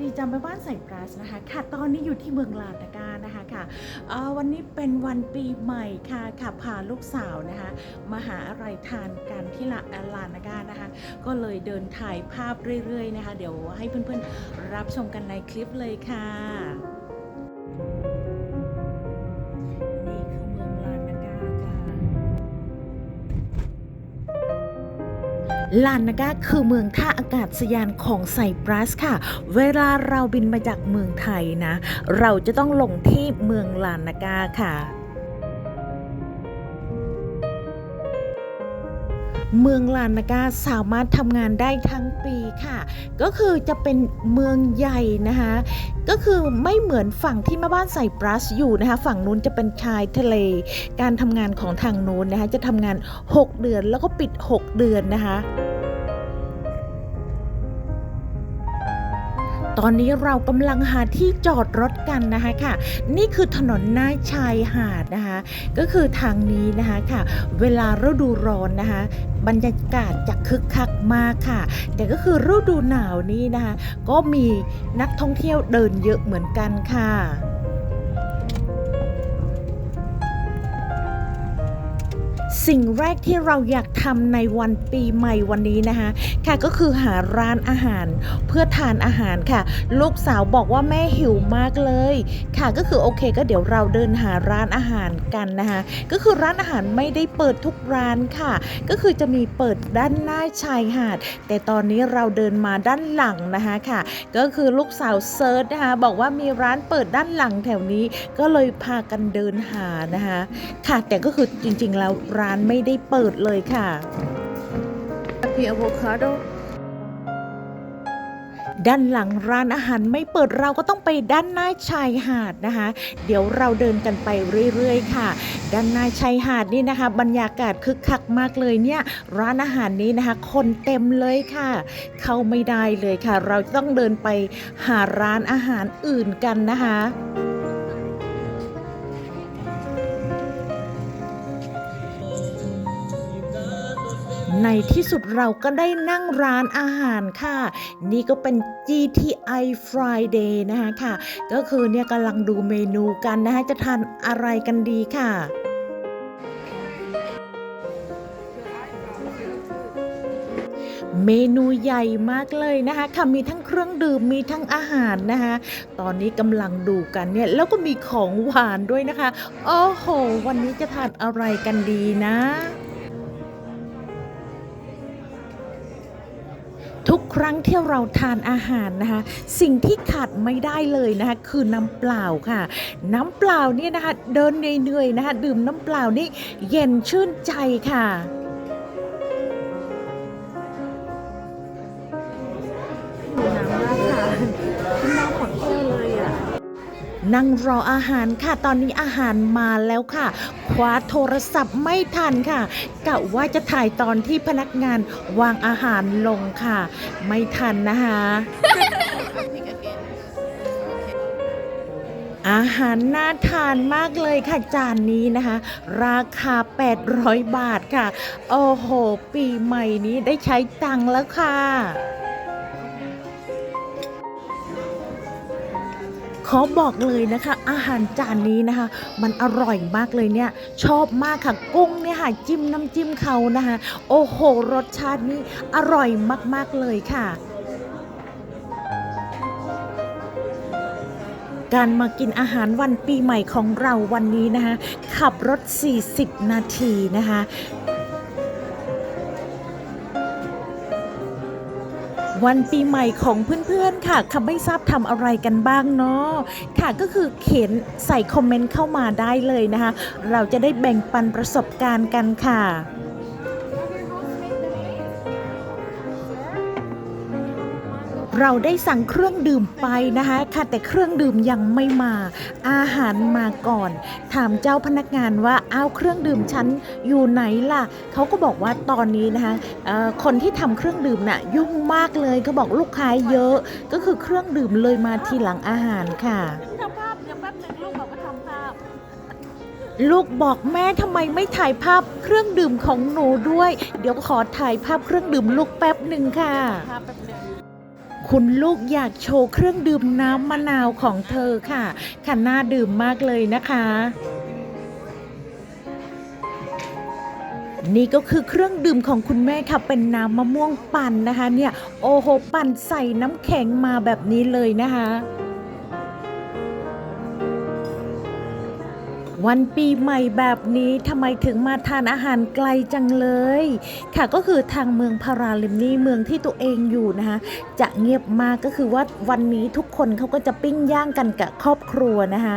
ดีจำไปบ้านใส่ปราสนะคะค่ะตอนนี้อยู่ที่เมืองลาตากานะคะค่ะวันนี้เป็นวันปีใหม่ค่ะค่ะพาลูกสาวนะคะมาหาอะไรทานกันที่ลาลาตากานะคะก็เลยเดินถ่ายภาพเรื่อยๆนะคะ เดี๋ยวให้เพื่อนๆรับชมกันในคลิปเลยค่ะ ลานนากาคือเมืองท่าอากาศยานของไซปรัสค่ะ เวลาเราบินมาจากเมืองไทยนะ เราจะต้องลงที่เมืองลานนากาค่ะ เมืองลานนากาสามารถทำงานได้ทั้งปีค่ะ ก็คือจะเป็นเมืองใหญ่นะคะ ก็คือไม่เหมือนฝั่งที่แม่บ้านใส่ปรัสอยู่นะคะ ฝั่งนู้นจะเป็นชายทะเล การทำงานของทางนู้นนะคะจะทำงาน 6 เดือนแล้วก็ปิด 6 เดือนนะคะ ตอนนี้เรากำลังหาที่จอดรถกันนะคะค่ะ นี่คือถนนหน้าชายหาดนะคะ ก็คือทางนี้นะคะค่ะ เวลาฤดูร้อนนะคะ บรรยากาศจะคึกคักมากค่ะ แต่ก็คือฤดูหนาวนี้นะคะ ก็มีนักท่องเที่ยวเดินเยอะเหมือนกันค่ะ สิ่งแรกที่เราอยากทำในวันปีใหม่วันนี้นะคะค่ะก็คือหาร้านอาหารเพื่อทานอาหารค่ะ ลูกสาวบอกว่าแม่หิวมากเลย ค่ะก็คือโอเคก็เดี๋ยวเราเดินหาร้านอาหารกันนะคะก็คือร้านอาหารไม่ได้เปิดทุกร้านค่ะ ก็คือจะมีเปิดด้านหน้าชายหาด แต่ตอนนี้เราเดินมาด้านหลังนะคะค่ะ ก็คือลูกสาวเซิร์ชนะคะบอกว่ามีร้านเปิดด้านหลังแถวนี้ ก็เลยพากันเดินหานะคะค่ะแต่ก็คือจริงๆแล้วร้านไม่ได้เปิดเลยค่ะ Happy avocado ด้านหลังร้านอาหารไม่เปิดเราก็ต้องไปด้านหน้าชายหาดนะคะ เดี๋ยวเราเดินกันไปเรื่อยๆ ค่ะ ด้านหน้าชายหาดนี่นะคะ บรรยากาศคึกคักมากเลยเนี่ย ร้านอาหารนี้นะคะ คนเต็มเลยค่ะ เข้าไม่ได้เลยค่ะ เราจะต้องเดินไปหาร้านอาหารอื่นกันนะคะ ในที่สุดเราก็ได้นั่งร้านอาหารค่ะ นี่ก็เป็น GTI Friday นะคะค่ะ ก็คือเนี่ยกำลังดูเมนูกันนะคะจะทานอะไรกันดีค่ะเมนูใหญ่มากเลยนะคะค่ะมีทั้งเครื่องดื่มมีทั้งอาหารนะคะตอนนี้กำลังดูกันเนี่ยแล้วก็มีของหวานด้วยนะคะโอ้โห วันนี้จะทานอะไรกันดีนะ ทุกครั้งที่เราทานอาหารนะคะ สิ่งที่ขาดไม่ได้เลยนะคะ คือน้ำเปล่าค่ะ น้ำเปล่าเนี่ยนะคะ เดินเหนื่อยๆนะคะ ดื่มน้ำเปล่านี่เย็นชื่นใจค่ะ นั่งรออาหารค่ะ ตอนนี้อาหารมาแล้วค่ะ คว้าโทรศัพท์ไม่ทันค่ะกะว่าจะถ่ายตอนที่พนักงานวางอาหารลงค่ะ ไม่ทันนะคะอาหารน่าทานมากเลยค่ะจานนี้นะคะ ราคา 800 บาทค่ะ โอ้โห ปีใหม่นี้ได้ใช้ตังค์แล้วค่ะ ขอบอกเลยนะคะ อาหารจานนี้นะคะ มันอร่อยมากเลยเนี่ยชอบมากค่ะกุ้งเนี่ยค่ะจิ้มน้ำจิ้มเขานะคะ โอ้โห รสชาตินี้อร่อยมากๆเลยค่ะการมากินอาหารวันปีใหม่ของเราวันนี้นะคะ ขับรถ 40 นาทีนะคะ วันปีใหม่ของเพื่อนๆค่ะค่ะไม่ทราบทำอะไรกันบ้างเนาะค่ะก็คือเขียนใส่คอมเมนต์เข้ามาได้เลยนะคะ เราจะได้แบ่งปันประสบการณ์กันค่ะ เราได้สั่งเครื่องดื่มไปนะคะค่ะแต่เครื่องดื่มยังไม่มา อาหารมาก่อน ถามเจ้าพนักงานว่าเอาเครื่องดื่มฉันอยู่ไหนล่ะเขาก็บอกว่าตอนนี้นะคะเอ่อคนที่ทำเครื่องดื่มน่ะยุ่งมากเลยเขาบอกลูกค้าเยอะ ก็คือเครื่องดื่มเลยมาทีหลังอาหารค่ะทำภาพเดี๋ยวแป๊บหนึงลูกบอกว่าทำภาพลูกบอกแม่ทำไมไม่ถ่ายภาพเครื่องดื่มของหนูด้วย เดี๋ยวขอถ่ายภาพเครื่องดื่มลูกแป๊บหนึ่งค่ะ คุณลูกอยากโชว์เครื่องดื่มน้ำมะนาวของเธอค่ะค่ะน่าดื่มมากเลยนะคะ นี่ก็คือเครื่องดื่มของคุณแม่ค่ะเป็นน้ำมะม่วงปั่นนะคะ เนี่ยโอ้โหปั่นใส่น้ำแข็งมาแบบนี้เลยนะคะ วันปีใหม่แบบนี้ทำไมถึงมาทานอาหารไกลจังเลย ค่ะก็คือทางเมืองพาราลิมนี่เมืองที่ตัวเองอยู่นะคะจะเงียบมากก็คือว่าวันนี้ทุกคนเขาก็จะปิ้งย่างกันกับครอบครัวนะคะ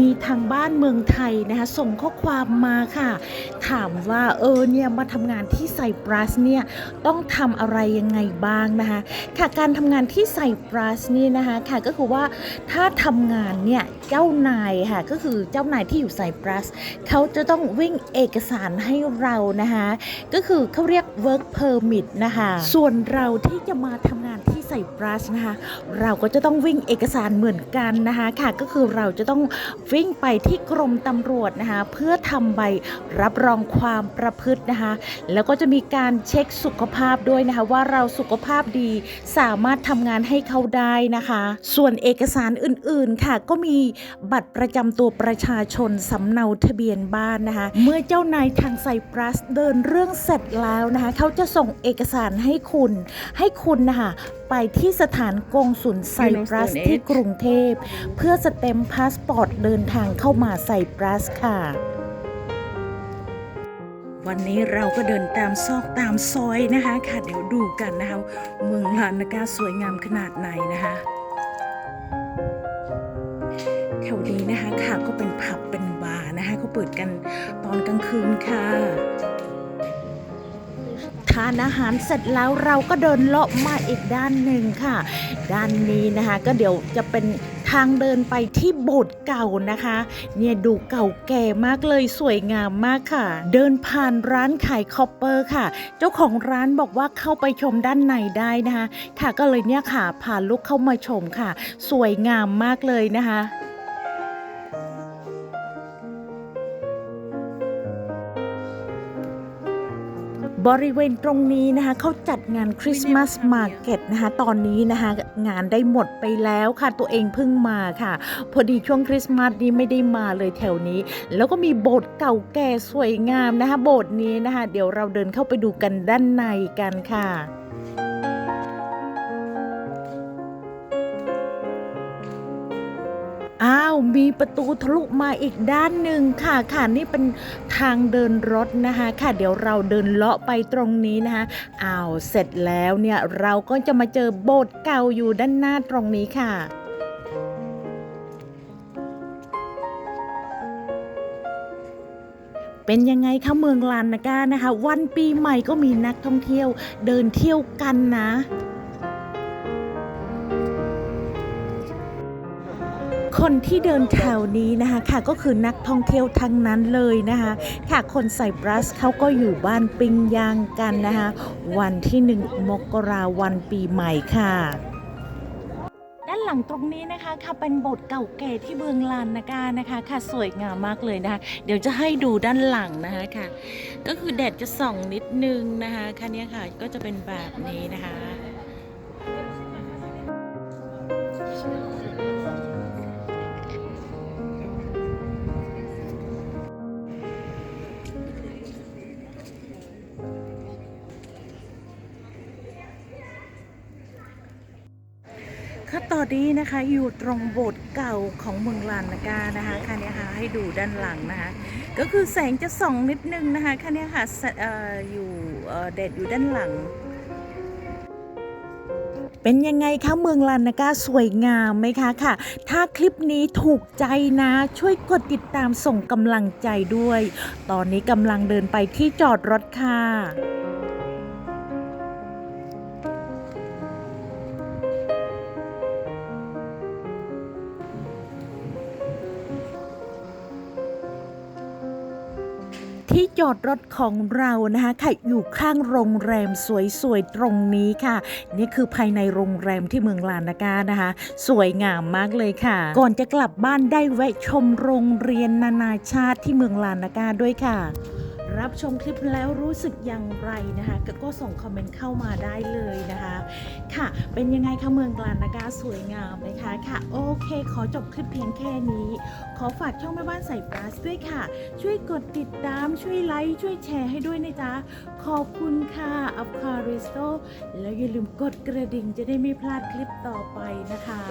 มีทางบ้านเมืองไทยนะคะส่งข้อความมาค่ะ ถามว่าเออเนี่ยมาทำงานที่ไซปรัสเนี่ยต้องทำอะไรยังไงบ้างนะคะค่ะการทำงานที่ไซปรัสนี่นะคะค่ะก็คือว่าถ้าทำงานเนี่ยเจ้านายค่ะก็คือเจ้านายที่อยู่ไซปรัสเขาจะต้องวิ่งเอกสารให้เรานะคะก็คือเขาเรียก work permit นะคะส่วนเราที่จะมาทำงานที่ ไซปรัสนะคะ เราก็จะต้องวิ่งเอกสารเหมือนกันนะคะค่ะก็คือเราจะต้องวิ่งไปที่กรมตำรวจนะคะ เพื่อทำใบรับรองความประพฤตินะคะ แล้วก็จะมีการเช็คสุขภาพด้วยนะคะ ว่าเราสุขภาพดีสามารถทำงานให้เขาได้นะคะ ส่วนเอกสารอื่นๆค่ะ ก็มีบัตรประจำตัวประชาชนสำเนาทะเบียนบ้านนะคะ เมื่อเจ้านายทางไซปรัสเดินเรื่องเสร็จแล้วนะคะ เขาจะส่งเอกสารให้คุณให้คุณนะคะ ไปที่สถานกงสุลไซปรัสที่กรุงเทพ เพื่อสเต็มพาสปอร์ตเดินทางเข้ามาไซปรัสค่ะ วันนี้เราก็เดินตามซอกตามซอยนะคะค่ะเดี๋ยวดูกันนะคะ เมืองลานากาสวยงามขนาดไหนนะคะแถวนี้นะคะค่ะก็เป็นผับเป็นบาร์นะคะเขาเปิดกันตอนกลางคืนค่ะ ทานอาหารเสร็จแล้วเราก็เดินเลาะมาอีกด้านหนึ่งค่ะ ด้านนี้นะคะก็เดี๋ยวจะเป็นทางเดินไปที่โบสถ์เก่านะคะ เนี่ยดูเก่าแก่มากเลยสวยงามมากค่ะ เดินผ่านร้านขายคอปเปอร์ค่ะ เจ้าของร้านบอกว่าเข้าไปชมด้านในได้นะคะ ค่ะก็เลยเนี่ยค่ะพาลูกเข้ามาชมค่ะ สวยงามมากเลยนะคะ บริเวณตรงนี้นะคะเขาจัดงานคริสต์มาสมาร์เก็ตนะคะตอนนี้นะคะงานได้หมดไปแล้วค่ะตัวเองเพิ่งมาค่ะ พอดีช่วงคริสต์มาสนี้ไม่ได้มาเลยแถวนี้ แล้วก็มีโบสถ์เก่าแก่สวยงามนะคะโบสถ์นี้นะคะเดี๋ยวเราเดินเข้าไปดูกันด้านในกันค่ะ อ้าวมีประตูทะลุมาอีกด้านหนึ่งค่ะค่ะนี่เป็นทางเดินรถนะคะค่ะ เดี๋ยวเราเดินเลาะไปตรงนี้นะคะอ้าวเสร็จแล้วเนี่ยเราก็จะมาเจอโบสถ์เก่าอยู่ด้านหน้าตรงนี้ค่ะเป็นยังไงคะเมืองลานนากานะคะ วันปีใหม่ก็มีนักท่องเที่ยวเดินเที่ยวกันนะ คนที่เดินแถวนี้นะคะค่ะก็คือนักท่องเที่ยวทั้งนั้นเลยนะคะค่ะคนไซปรัสเขาก็อยู่บ้านปิ้งย่างกันนะคะวันที่หนึ่งมกราวันปีใหม่ค่ะด้านหลังตรงนี้นะคะค่ะเป็นโบสถ์เก่าแก่ที่เมืองลานนากานะคะค่ะสวยงามมากเลยนะคะเดี๋ยวจะให้ดูด้านหลังนะคะค่ะ ก็คือแดดจะส่องนิดนึงนะคะค่ะเนี้ยค่ะก็จะเป็นแบบนี้นะคะ ตอนนี้นะคะอยู่ตรงโบสถ์เก่าของเมืองลานนากานะคะค่ะเนี่ยค่ะให้ดูด้านหลังนะคะ ก็คือแสงจะส่องนิดนึงนะคะค่ะเนี่ยค่ะอยู่เอ่อแดดอยู่ด้านหลัง เป็นยังไงคะเมืองลานนากาสวยงามไหมคะค่ะ ถ้าคลิปนี้ถูกใจนะ ช่วยกดติดตามส่งกำลังใจด้วย ตอนนี้กำลังเดินไปที่จอดรถค่ะ ที่จอดรถของเรานะคะค่ะอยู่ข้างโรงแรมสวยๆตรงนี้ค่ะ นี่คือภายในโรงแรมที่เมืองลานากานะคะ สวยงามมากเลยค่ะ ก่อนจะกลับบ้านได้แวะชมโรงเรียนนานาชาติที่เมืองลานากาด้วยค่ะ รับชมคลิปแล้วรู้สึกอย่างไรนะคะก็ก็ส่งคอมเมนต์เข้ามาได้เลยนะคะ ค่ะ เป็นยังไงคะเมืองกลานนะคะสวยงามนะคะค่ะ โอเค ขอจบคลิปเพียงแค่นี้ ขอฝากช่องแม่บ้านใส่ปลาสด้วยค่ะ ช่วยกดติดตามช่วยไลค์ช่วยแชร์ให้ด้วยนะจ๊ะ ขอบคุณค่ะอัพคาริสโตแล้วอย่าลืมกดกระดิ่งจะได้ไม่พลาดคลิปต่อไปนะคะ